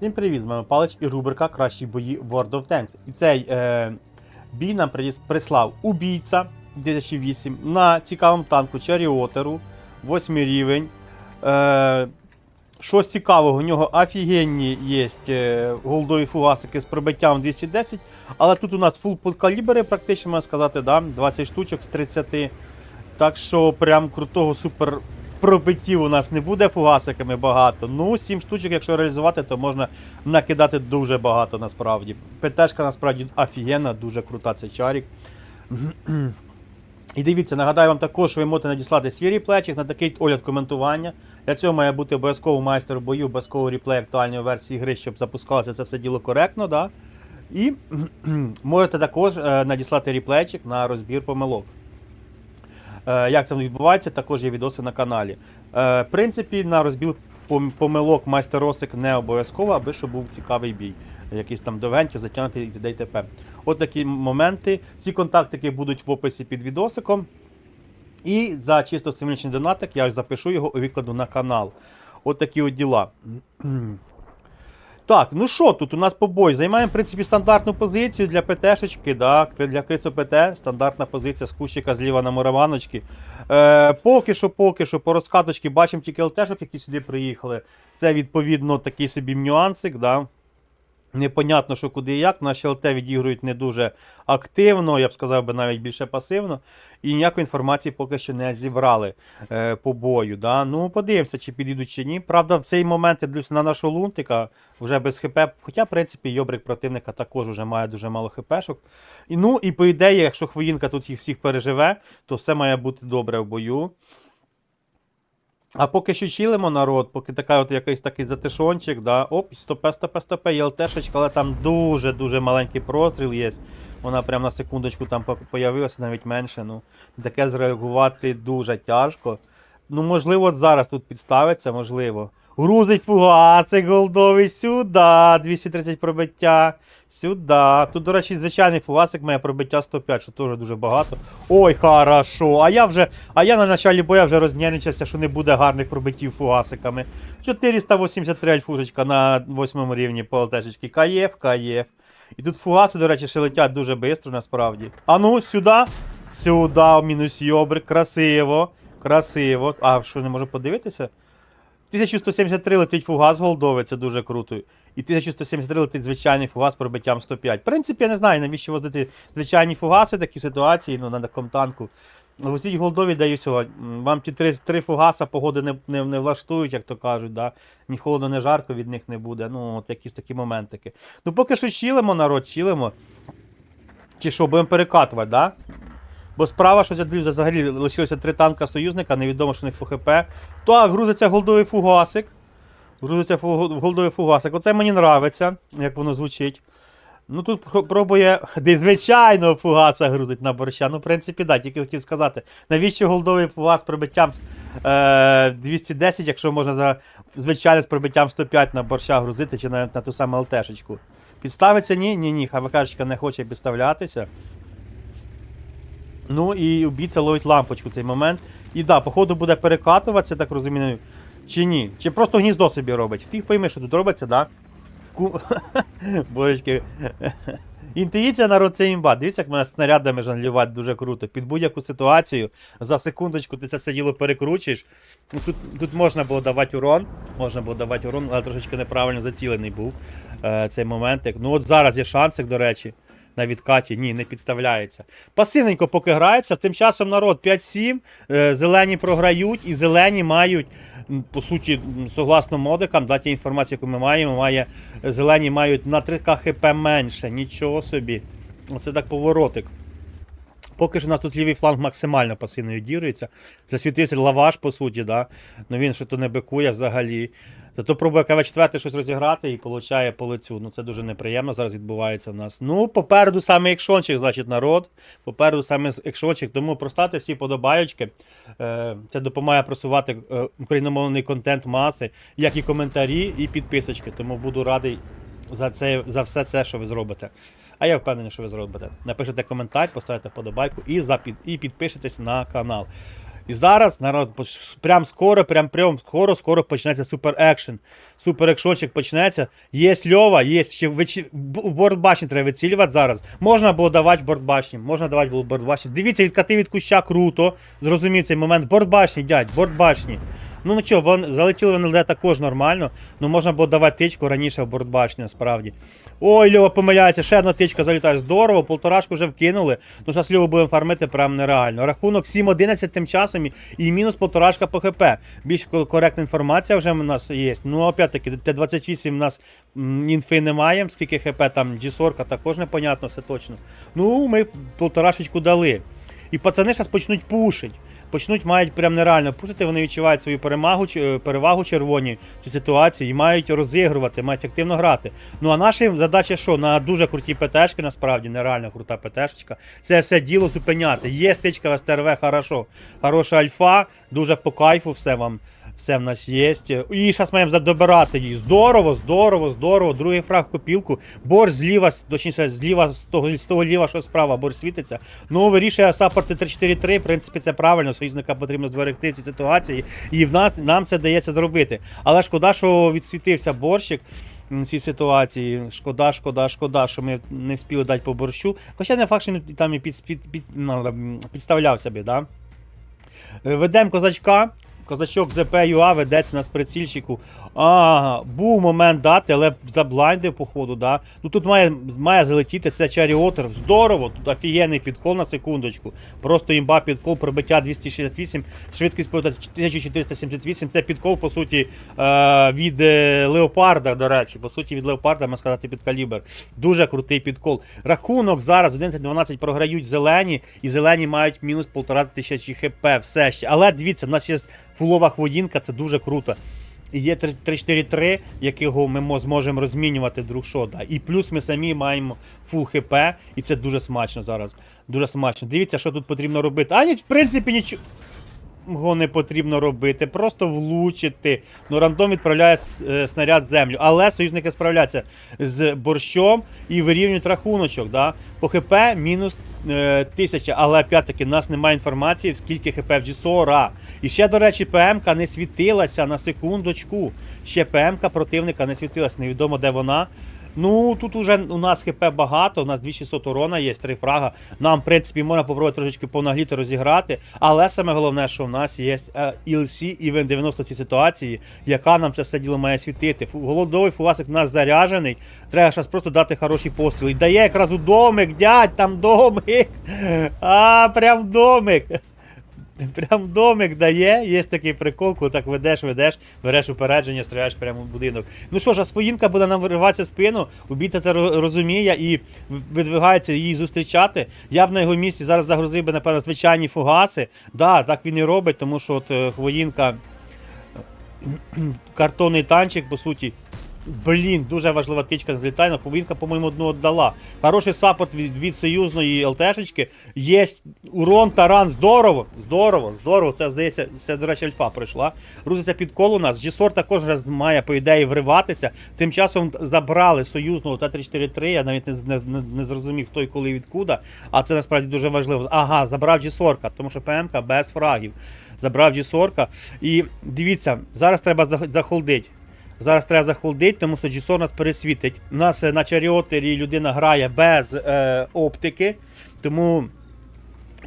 Всім привіт, з вами Палич і рубрика Кращі бої World of Tanks. І цей е, бій нам прислав убійця 2008 на цікавому танку Чаріотеру, 8 рівень. Е, що цікавого, у нього офігенні є е, голдові фугасики з пробиттям 210, але тут у нас фул калібри, практично можна сказати, да? 20 штучок з 30. Так що прям крутого супер пробиттів у нас не буде фугасиками багато. Ну, 7 штучок, якщо реалізувати, то можна накидати дуже багато насправді. ПТшка насправді офігенна, дуже крута цей чарік. І дивіться, нагадаю вам також, що ви можете надіслати свій реплейчик на такий огляд коментування. Для цього має бути обов'язково майстер бою, обов'язково реплей актуальної версії гри, щоб запускалося це все діло коректно. Да? І можете також е, надіслати реплейчик на розбір помилок. Е, Як це відбувається, також є відоси на каналі. Е, В принципі, на розбір пом- помилок майстер Росик не обов'язково, аби щоб був цікавий бій. Якийсь там довгенький, затягнутий і т.д. т.п. От такі моменти. Всі контактики будуть в описі під відосиком. І за чисто символічний донатик я запишу його і викладу на канал. От такі от діла. Так, ну що тут у нас по бою? Займаємо, в принципі, стандартну позицію для ПТшечки, да, для крицу ПТ, стандартна позиція з кущика зліва на мураваночки. Е, поки що, поки що, по розкаточці бачимо тільки ЛТшок, які сюди приїхали. Це, відповідно, такий собі нюансик, да. Непонятно, що куди і як. Наші ЛТ відігрують не дуже активно, я б сказав би навіть більше пасивно. І ніякої інформації поки що не зібрали е, по бою. Да? Ну, подивимося, чи підійдуть чи ні. Правда, в цей момент я дивлюся на нашого лунтика вже без ХП. Хоча, в принципі, йобрик противника також вже має дуже мало ХПшок. І, ну, і по ідеї, якщо хвоїнка тут їх всіх переживе, то все має бути добре в бою. А поки що чилимо народ, поки така от якийсь такий затишончик, да. Оп, стопе, стопе, стопе, є ЛТшечка, але там дуже-дуже маленький простріл є. Вона прямо на секундочку там появилася, навіть менше. Ну, таке зреагувати дуже тяжко. Ну, можливо, зараз тут підставиться, можливо. Грузить фугасик голдовий сюди, 230 пробиття. Сюди. Тут, до речі, звичайний фугасик має пробиття 105, що теж дуже багато. Ой, хорошо. А я вже, а я на началі боя вже рознервничався, що не буде гарних пробиттів фугасиками. 483 альфушечка на 8 рівні по ЛТшечки. Каєв, каєв. І тут фугаси, до речі, ще летять дуже швидко, насправді. А ну, сюди. Сюди, мінус йобрик. Красиво. Красиво. А що, не можу подивитися? 1173 летить фугас голдовий, це дуже круто. І 1173 летить звичайний фугас пробиттям 105. В принципі, я не знаю, навіщо возити звичайні фугаси, такі ситуації, ну, на такому танку. Возіть голдові дають цього. Вам ті три, три фугаса погоди не, не, не влаштують, як то кажуть. Да? Ні холодно, ні жарко від них не буде. Ну, от якісь такі моментики. Ну, поки що чилимо, народ, чилимо. Чи що, будемо перекатувати, да? Бо справа, що дивлюся, взагалі лишилося три танка союзника, невідомо, що в них по ХП. Так, грузиться голдовий фугасик. Грузиться голдовий фугасик. Оце мені нравиться, як воно звучить. Ну тут пробує де звичайного фугаса грузить на борща. Ну, в принципі, да, тільки хотів сказати. Навіщо голдовий фугас з прибиттям е, 210, якщо можна за звичайно з прибиттям 105 на борща грузити чи навіть на ту саму ЛТшечку. Підставиться? Ні, ні, ні. ХВКшечка не хоче підставлятися. Ну і убійця ловить лампочку в цей момент. І да, походу буде перекатуватися, так розумію. Чи ні? Чи просто гніздо собі робить? Фіг пойми, що тут робиться, да? Ку... Божечки. Інтуїція народ це імба. Дивіться, як мене снарядами жонглювати дуже круто. Під будь-яку ситуацію. За секундочку ти це все діло перекручуєш. Ну, Тут, тут можна було давати урон. Можна було давати урон, але трошечки неправильно зацілений був е, цей моментик. Ну от зараз є шансик, до речі. На відкаті ні, не підставляється. Пасивненько поки грається, тим часом народ 5-7, е, зелені програють, і зелені мають, по суті, согласно модикам, даті інформації, яку ми маємо, має, зелені мають на 3К хп менше. Нічого собі. Оце так поворотик. Поки що у нас тут лівий фланг максимально пасивно відігрується. Засвітився лаваш, по суті, да? ну він що то не бикує взагалі. Зато пробує КВ-4 щось розіграти і получає по лицю. Ну це дуже неприємно зараз відбувається в нас. Ну, попереду саме екшончик, значить, народ. Попереду саме екшончик. Тому простати всі подобаючки. Е, це допомагає просувати е, україномовний контент маси, як і коментарі, і підписочки. Тому буду радий за, це, за все це, що ви зробите. А я впевнений, що ви зробите. Напишете коментар, поставите подобайку і, за, під- і підпишитесь на канал. І зараз народ прям скоро, прям прям скоро, скоро почнеться супер екшен. Супер екшончик почнеться. Є льова, є ще в бортбашні треба вицілювати зараз. Можна було давати в бортбашні, можна давати було в бортбашні. Дивіться, відкати від куща круто. Зрозумів цей момент. Бортбашні, дядь, бортбашні. Ну ну чого, вон, залетіли вони де також нормально. Ну можна було давати тичку раніше в бортбашні, насправді. Ой, Льова помиляється, ще одна тичка залітає. Здорово, полторашку вже вкинули. Ну зараз Льову будемо фармити прям нереально. Рахунок 7-11 тим часом і- мінус полторашка по ХП. Більш коректна інформація вже в нас є. Ну, опять-таки, Т-28 у нас інфи немає, скільки ХП там G40 також непонятно, все точно. Ну, ми полторашечку дали. І пацани зараз почнуть пушить. Почнуть мають прям нереально пушити, вони відчувають свою перемагу, е, перевагу червоні в цій ситуації і мають розігрувати, мають активно грати. Ну а наша задача що? На дуже круті ПТшки, насправді, нереально крута ПТшечка. Це все діло зупиняти. Є стичка в СТРВ, хорошо. Хороша альфа, дуже по кайфу, все вам. Все в нас є. І зараз маємо добирати її. Здорово, здорово, здорово. Другий фраг копілку. Борщ зліва, точніше, зліва, з того, з того ліва, що справа, борщ світиться. Ну, вирішує саппорти 3-4-3. В принципі, це правильно. Союзника потрібно зберегти в цій ситуації. І в нас, нам це дається зробити. Але шкода, що відсвітився борщик. В цій ситуації шкода, шкода, шкода, що ми не встигли дати по борщу. Хоча не факт, що там і під, під, під, ну, підставляв собі, да? Е, Ведемо козачка. Козачок ЗП ЮА ведеться на прицільщику. Ага, був момент дати, але заблайндив, походу, да. Ну тут має, має залетіти це Чаріотер. Здорово, тут офігенний підкол на секундочку. Просто імба підкол, пробиття 268, швидкість польоту 1478. Це підкол, по суті, е, від е, Леопарда, до речі. По суті, від Леопарда, можна сказати, під калібр. Дуже крутий підкол. Рахунок зараз 11-12 програють зелені, і зелені мають мінус 1,5 тисячі хп. Все ще. Але дивіться, в нас є фулова хвоїнка, це дуже круто. І є 3-4-3, якого ми зможемо розмінювати друг що, да. І плюс ми самі маємо фул хп, і це дуже смачно зараз. Дуже смачно. Дивіться, що тут потрібно робити. А ні, в принципі, нічого. Го не потрібно робити, просто влучити. Ну, рандом відправляє е, снаряд в землю. Але союзники справляються з борщом і вирівнюють рахуночок. Да? По ХП мінус е, 1000, але опять-таки в нас немає інформації, скільки ХП в Джісора. І ще, до речі, ПМК не світилася на секундочку. Ще ПМК противника не світилася, невідомо де вона. Ну, тут уже у нас хп багато, у нас 2600 урона є, 3 фрага. Нам, в принципі, можна попробувати трошечки понагліти розіграти. Але саме головне, що в нас є е, ELC Event 90 в цій ситуації, яка нам це все діло має світити. Голодовий фугасик у нас заряджений. Треба зараз просто дати хороший постріл. І дає якраз у домик, дядь, там домик. А, прям домик. Прям домик дає, є такий прикол, коли так ведеш, ведеш, береш упередження, стріляєш прямо в будинок. Ну що ж, а своїнка буде нам вириватися спину, убійця це розуміє і видвигається її зустрічати. Я б на його місці зараз загрузив би, напевно, звичайні фугаси. Да, так він і робить, тому що от е, хвоїнка картонний танчик, по суті. Блін, дуже важлива тичка злітає, Хвоїнка, по-моєму, одну віддала. Хороший саппорт від, від союзної ЛТшечки. Є урон, таран, здорово, здорово, здорово. Це, здається, це, до речі, альфа пройшла. Грузиться під кол у нас. G-Sor також має, по ідеї, вриватися. Тим часом забрали союзного Т-343, я навіть не, не, не, не зрозумів, хто і коли і відкуда. А це насправді дуже важливо. Ага, забрав G-Sor, тому що ПМК без фрагів. Забрав G-Sor. І дивіться, зараз треба зах- захолдити. Зараз треба захолдити, тому що G-Sor нас пересвітить. У нас е, на чаріотері людина грає без е, оптики, тому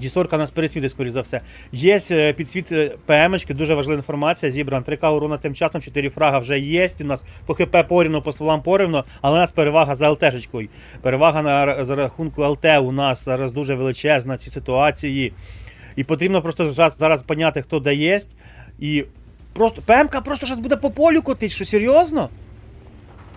G-Sor нас пересвітить, скоріш за все. Є е, підсвіт е, ПМ-очки, дуже важлива інформація. Зібрана 3К урона тим часом, 4 фрага вже є. У нас по ХП порівно, по стволам порівно, але у нас перевага за ЛТ-шечкою. Перевага на за рахунку ЛТ у нас зараз дуже величезна в цій ситуації. І потрібно просто зараз, зараз поняти, хто де є. І просто ПМК просто зараз буде по полю котить, що серйозно?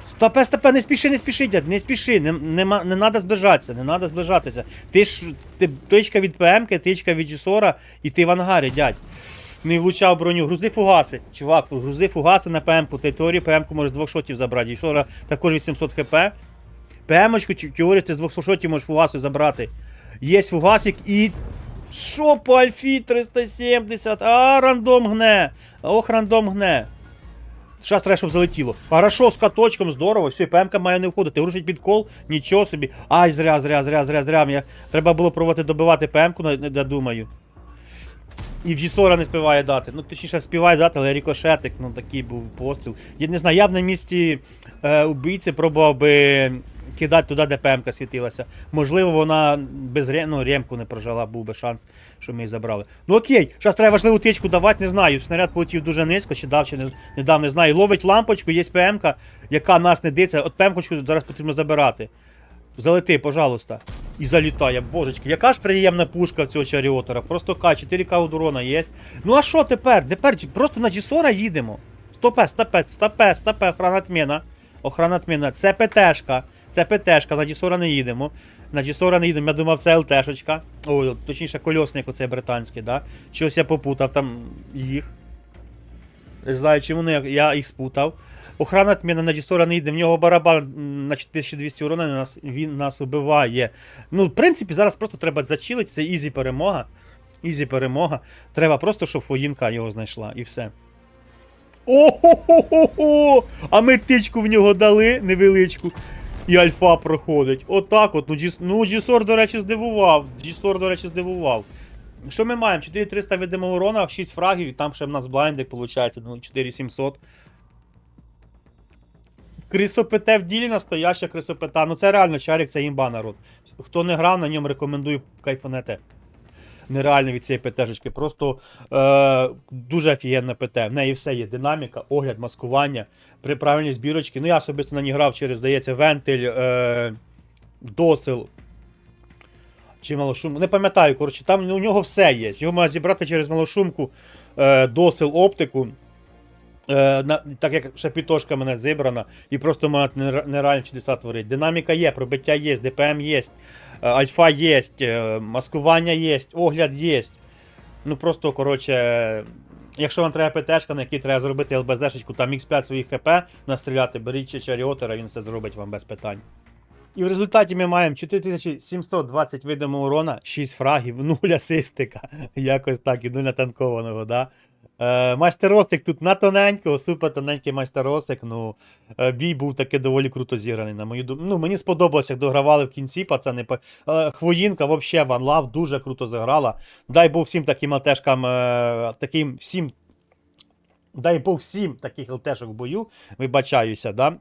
Стопе, стопе, не спіши, не спіши, дядь, не спіши, не, не, не треба зближатися, не треба зближатися. Ти ж ти, тичка від ПМК, тичка від Джісора, і ти в ангарі, дядь. Не влучав броню, грузи фугаси. Чувак, грузи фугаси на ПМку, ти теорії ПМку може з двох шотів забрати. Джісора також 800 хп. ПМочку теорію ти з двох шотів можеш фугасу забрати. Є фугасик і. Що по Альфі 370? А, рандом гне. Ох, рандом гне. Зараз треба, щоб залетіло. Хорошо, з каточком, здорово. Все, ПМК має не входити. Рушить під кол, нічого собі. Ай, зря, зря, зря, зря, зря. Мені треба було пробувати добивати ПМку, я думаю. І в Джісора не співає дати. Ну, точніше, співає дати, але рікошетик, ну такий був постріл. Я не знаю, я б на місці е, убійці пробував би кидати туди, де ПМК світилася. Можливо, вона без ну, ремку не прожила, був би шанс, що ми її забрали. Ну окей, зараз треба важливу тичку давати, не знаю. Снаряд полетів дуже низько, чи дав, чи не, не дав, не знаю. Ловить лампочку, є ПМК, яка нас не диться. От ПМКочку зараз потрібно забирати. Залети, пожалуйста. І залітає, божечки. Яка ж приємна пушка в цього чаріотера. Просто К, 4К урона є. Ну а що тепер? Тепер просто на Джісора їдемо. Стопе, стопе, стопе, стопе, охрана тміна. Охрана тміна. Це ПТшка. Це ПТшка, на Джісора не їдемо. На Джісора не їдемо, я думав, це ЛТшечка. Ой, точніше, кольосник оцей британський, да? Чогось я попутав там їх. Не знаю, чому не, я їх спутав. Охрана тміна на Джісора не йде, в нього барабан на 4200 урона, нас, він нас убиває. Ну, в принципі, зараз просто треба зачилити, це ізі перемога. Ізі перемога. Треба просто, щоб Фоїнка його знайшла, і все. О-хо-хо-хо-хо! А ми тичку в нього дали невеличку. І альфа проходить. Отак от. Ну, G, ну до речі, здивував. Джісор, до речі, здивував. Що ми маємо? 4300 видимого урона, 6 фрагів, і там ще в нас блайндик, виходить, ну, 4700. Крисопете в ділі настояща крисопета. Ну це реально чарик, це імба народ. Хто не грав, на ньому рекомендую кайфанете. Нереально від цієї ПТшечки. Просто е, дуже офігенна ПТ. В неї все є. Динаміка, огляд, маскування, при правильній збірочці. Ну я особисто на ній грав через, здається, вентиль, е, досил. Чи малошумку. Не пам'ятаю, коротше, там у нього все є. Його можна зібрати через малошумку, е, досил, оптику. Е, на, так як шапітошка мене зібрана, і просто має нер- нереально чудеса творить. Динаміка є, пробиття є, ДПМ є, альфа є, е, маскування є, огляд є. Ну просто, коротше, якщо вам треба ПТшка, на якій треба зробити ЛБЗшечку, там X5 своїх ХП настріляти, беріть чаріотера, він все зробить вам без питань. І в результаті ми маємо 4720 видимого урона, 6 фрагів, 0 асистика. Якось так, і 0 натанкованого, да? Е, майстер Росик тут на тоненького, супер тоненький майстер Росик. Ну, е, бій був таки доволі круто зіграний. На мою думку. Ну, мені сподобалося, як догравали в кінці, пацани. Па- Е, Хвоїнка, взагалі, Ван Лав дуже круто зіграла. Дай Бог всім таким ЛТшкам, е, таким всім. Дай Бог всім таких ЛТшок в бою. Вибачаюся, да?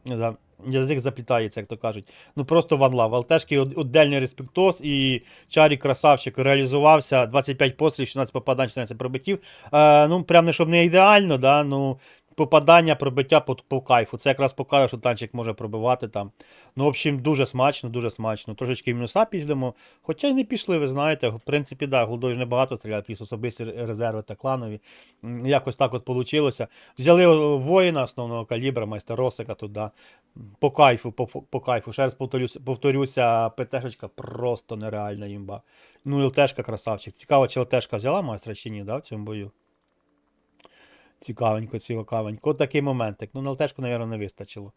Язик заплітається, як то кажуть. Ну просто Ван Лав. Алтешки віддельний респектос і Чарі красавчик реалізувався. 25 пострілів, 16 попадань, 14 пробиттів. Е, ну, прям не щоб не ідеально, да? ну, попадання, пробиття по, по кайфу. Це якраз показує, що танчик може пробивати там. Ну, в общем, дуже смачно, дуже смачно. Трошечки мінуса піздимо. Хоча й не пішли, ви знаєте. В принципі, да, голдой ж небагато стріляє, плюс особисті резерви та кланові. Якось так от вийшло. Взяли воїна основного калібра, майстер Росика туди. По кайфу, по, по кайфу. Ще раз повторюся, повторюся, ПТшечка просто нереальна імба. Ну ЛТшка красавчик. Цікаво, чи ЛТшка взяла майстра чи ні, да, в цьому бою. Цікавенько, цікавенько. От такий моментик. Ну, на ЛТшку, мабуть, не вистачило.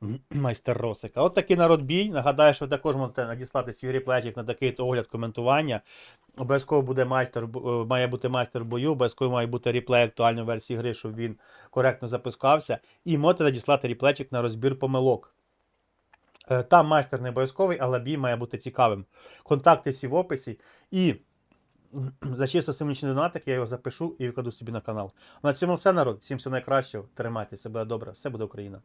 Майстер Росика. От такий народ бій. Нагадаю, що ви також можете надіслати свій реплечик на такий огляд коментування. Обов'язково буде майстер, е, має бути майстер бою, обов'язково має бути реплей актуальної версії гри, щоб він коректно запускався. І можете надіслати реплечик на розбір помилок. Е, Там майстер не обов'язковий, але бій має бути цікавим. Контакти всі в описі. І за чисто символічний донатик я його запишу і викладу собі на канал. На цьому все, народ. Всім все найкращого. Тримайте себе добре. Все буде Україна.